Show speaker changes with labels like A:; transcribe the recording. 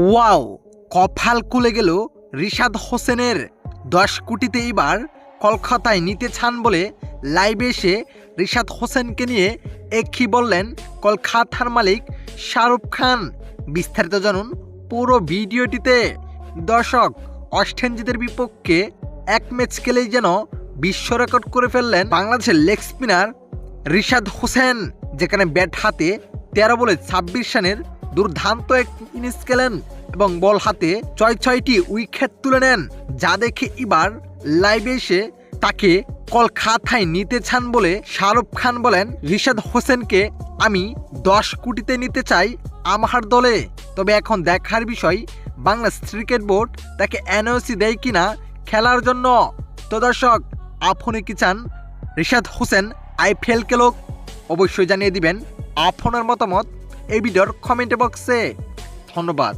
A: Wow কফাল খুলে গেল রিশাদ হোসেনের দশ কোটিতে এবার কলকাতায় নিতে চান বলে লাইভে এসে রিশাদ হোসেনকে নিয়ে একই বললেন কলকাতার মালিক শাহরুখ খান। বিস্তারিত জানুন পুরো ভিডিওটিতে। দর্শক, অস্ট্রেঞ্জিদের বিপক্ষে এক ম্যাচ খেলেই যেন বিশ্ব রেকর্ড করে ফেললেন বাংলাদেশের লেগ স্পিনার রিশাদ হোসেন, যেখানে ব্যাট হাতে তেরো বলে ছাব্বিশ রানের দুর্দান্ত এক ইনিংস খেলেন এবং বল হাতে ছয় ছয়টি উইকেট তুলে নেন, যা দেখে এবার লাইভে এসে তাকে কলকাতায় নিতে চান বলে শাহরুখ খান বলেন, রিশাদ হোসেনকে আমি দশ কোটিতে নিতে চাই আমার দলে। তবে এখন দেখার বিষয়, বাংলাদেশ ক্রিকেট বোর্ড তাকে এনওসি দেয় কিনা খেলার জন্য। তো দর্শক, আপনি কি চান? রিশাদ হোসেন আইপিএল খেলুক অবশ্যই জানিয়ে দিবেন আপনার মতামত। এই ভিডিওর কমেন্ট বক্সে ধন্যবাদ।